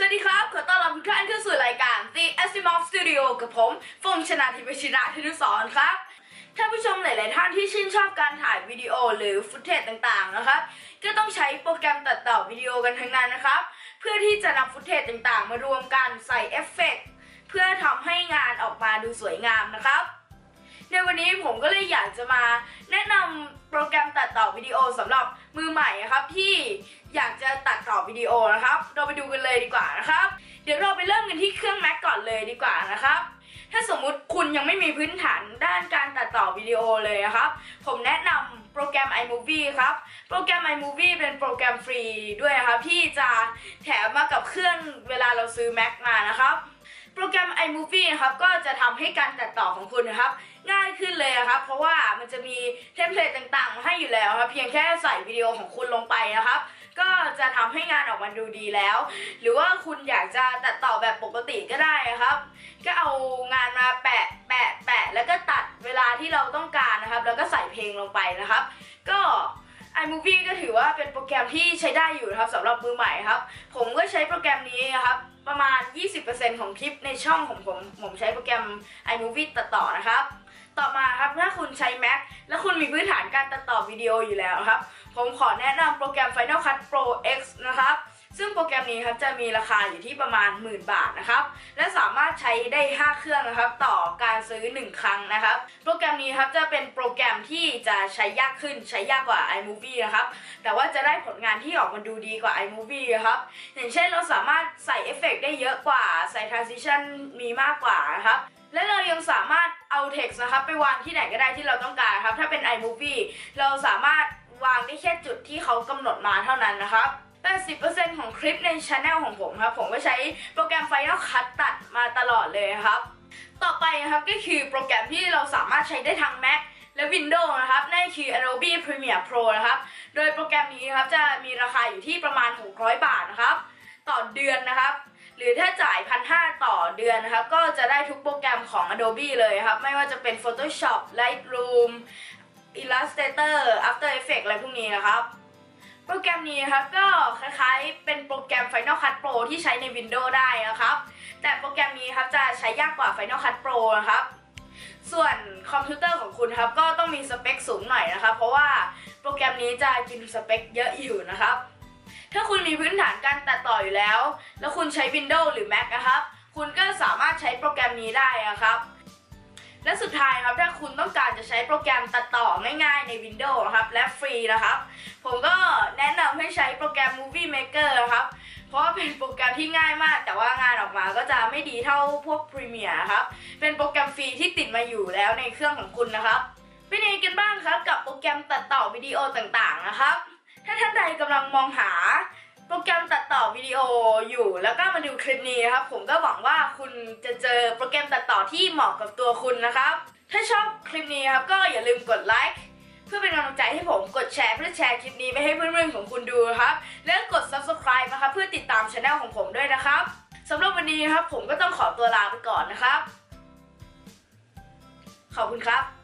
สวัสดีครับ ขอต้อนรับทุกท่านเข้าสู่รายการ The Asimov Studio กับผมฟงชนาธิปชิระธนุสรครับ ท่านผู้ชมหลาย ๆ ท่านที่ชื่นชอบการถ่ายวิดีโอหรือฟุตเทจต่าง ๆ นะครับ ก็ต้องใช้โปรแกรมตัดต่อวิดีโอกันทั้งนั้นนะครับ เพื่อที่จะนำฟุตเทจต่าง ๆ มารวมกันใส่เอฟเฟกต์เพื่อทำให้งานออกมาดูสวยงามนะครับ ในวันนี้ผมก็เลยอยากจะมาแนะนำโปรแกรมตัดต่อวิดีโอสำหรับมือใหม่นะครับที่ อยากจะตัดต่อวิดีโอนะครับ เราไปดูกันเลยดีกว่านะครับ เดี๋ยวเราไปเริ่มกันที่เครื่อง Mac ก่อนเลยดีกว่านะครับ ถ้าสมมุติคุณยังไม่มีพื้นฐานด้านการตัดต่อวิดีโอเลยนะครับ ผมแนะนำโปรแกรม iMovie ครับ โปรแกรม iMovie เป็นโปรแกรมฟรีด้วยนะครับที่จะแถมมากับเครื่องเวลาเราซื้อ Mac มานะครับโปรแกรม iMovie นะครับก็จะทำให้การตัดต่อของคุณนะครับ ง่ายขึ้นเลยนะครับ เพราะว่ามันจะมีเทมเพลตต่างๆ มาให้อยู่แล้วครับ เพียงแค่ใส่วิดีโอของคุณลงไปนะครับ ก็จะทำให้งานออกมาดูดีแล้ว หรือว่าคุณอยากจะตัดต่อแบบปกติก็ได้นะครับ ก็เอางานมาแปะแปะแปะแล้วก็ตัดเวลาที่เราต้องการนะครับ แล้วก็ใส่เพลงลงไปนะครับ ก็ iMovie ก็ถือว่าเป็นโปรแกรมที่ใช้ได้อยู่นะครับสำหรับมือใหม่ครับ ผมก็ใช้โปรแกรมนี้นะครับ ประมาณ 20%ของคลิปในช่องของผม ผมใช้โปรแกรม iMovie ตัดต่อนะครับ ต่อมาครับถ้าคุณใช้ Mac และคุณมีพื้นฐานการตัดต่อวิดีโออยู่แล้วครับ ผมขอแนะนำโปรแกรม Final Cut Pro X นะครับ ซึ่งโปรแกรมนี้ครับจะมีราคาอยู่ที่ประมาณหมื่นบาทนะครับ และสามารถใช้ได้ 5 เครื่องนะครับ ต่อการซื้อ 1 ครั้งนะครับ โปรแกรมนี้ครับจะเป็นโปรแกรมที่จะใช้ยากขึ้นใช้ยากกว่า iMovie นะครับ แต่ว่าจะได้ผลงานที่ออกมาดูดีกว่า iMovie ครับ อย่างเช่นเราสามารถใส่เอฟเฟกต์ได้เยอะกว่า ใส่ transition มีมากกว่านะครับและเรายังสามารถเอา text นะครับไปวางที่ไหนก็ได้ที่เราต้องการครับ ถ้าเป็น iMovie เราสามารถ วางได้แค่จุดที่เขากำหนดมาเท่านั้นนะครับ80%ของคลิปในช anel ของผมครับ ผมก็ใช้โปรแกรม Final Cut ตัดมาตลอดเลยครับ ต่อไปนะครับก็คือโปรแกรมที่เราสามารถใช้ได้ทั้ง Mac และ Windows นะครับ นั่นคือ Adobe Premiere Pro นะครับ โดยโปรแกรมนี้ครับจะมีราคาอยู่ที่ประมาณ 600 บาทนะครับ ต่อเดือนนะครับ หรือถ้าจ่ายพันห้าต่อเดือนนะครับ ก็จะได้ทุกโปรแกรมของ Adobe เลยครับ ไม่ว่าจะเป็น Photoshop Lightroom Illustrator After Effects อะไรพวกนี้นะครับ โปรแกรมนี้ครับก็คล้ายๆ เป็นโปรแกรม Final Cut Pro ที่ใช้ใน Windows ได้นะครับ แต่โปรแกรมนี้ครับจะใช้ยากกว่า Final Cut Pro นะครับ ส่วนคอมพิวเตอร์ของคุณครับก็ต้องมีสเปคสูงหน่อยนะครับ เพราะว่าโปรแกรมนี้จะกินสเปคเยอะอยู่นะครับ ถ้าคุณมีพื้นฐานการตัดต่ออยู่แล้ว แล้วคุณใช้ Windows หรือ Mac นะครับ คุณก็สามารถใช้โปรแกรมนี้ได้นะครับ และสุดท้ายครับถ้าคุณต้องการจะใช้โปรแกรมตัดต่อง่ายๆใน Windows นะครับและฟรีนะครับ ผมก็แนะนำให้ใช้โปรแกรม Movie Maker นะครับ เพราะว่าเป็นโปรแกรมที่ง่ายมาก แต่ว่างานออกมาก็จะไม่ดีเท่าพวก Premiere ครับ เป็นโปรแกรมฟรีที่ติดมาอยู่แล้วในเครื่องของคุณนะครับเป็นยังไงกันบ้างครับกับโปรแกรมตัดต่อวิดีโอต่างๆนะครับ ถ้าท่านใดกำลังมองหา โปรแกรมตัดต่อวิดีโออยู่ แล้วก็มาดูคลิปนี้นะครับ ผมก็หวังว่าคุณจะเจอโปรแกรมตัดต่อที่เหมาะกับตัวคุณนะครับ ถ้าชอบคลิปนี้ครับก็อย่าลืมกดไลค์เพื่อเป็นกำลังใจให้ผมกดแชร์เพื่อแชร์คลิปนี้ไปให้เพื่อนๆของคุณดูครับ และกด subscribe นะครับเพื่อติดตามช anel ของผมด้วยนะครับสำหรับวันนี้ครับผมก็ต้องขอตัวลาไปก่อนนะครับ ขอบคุณครับ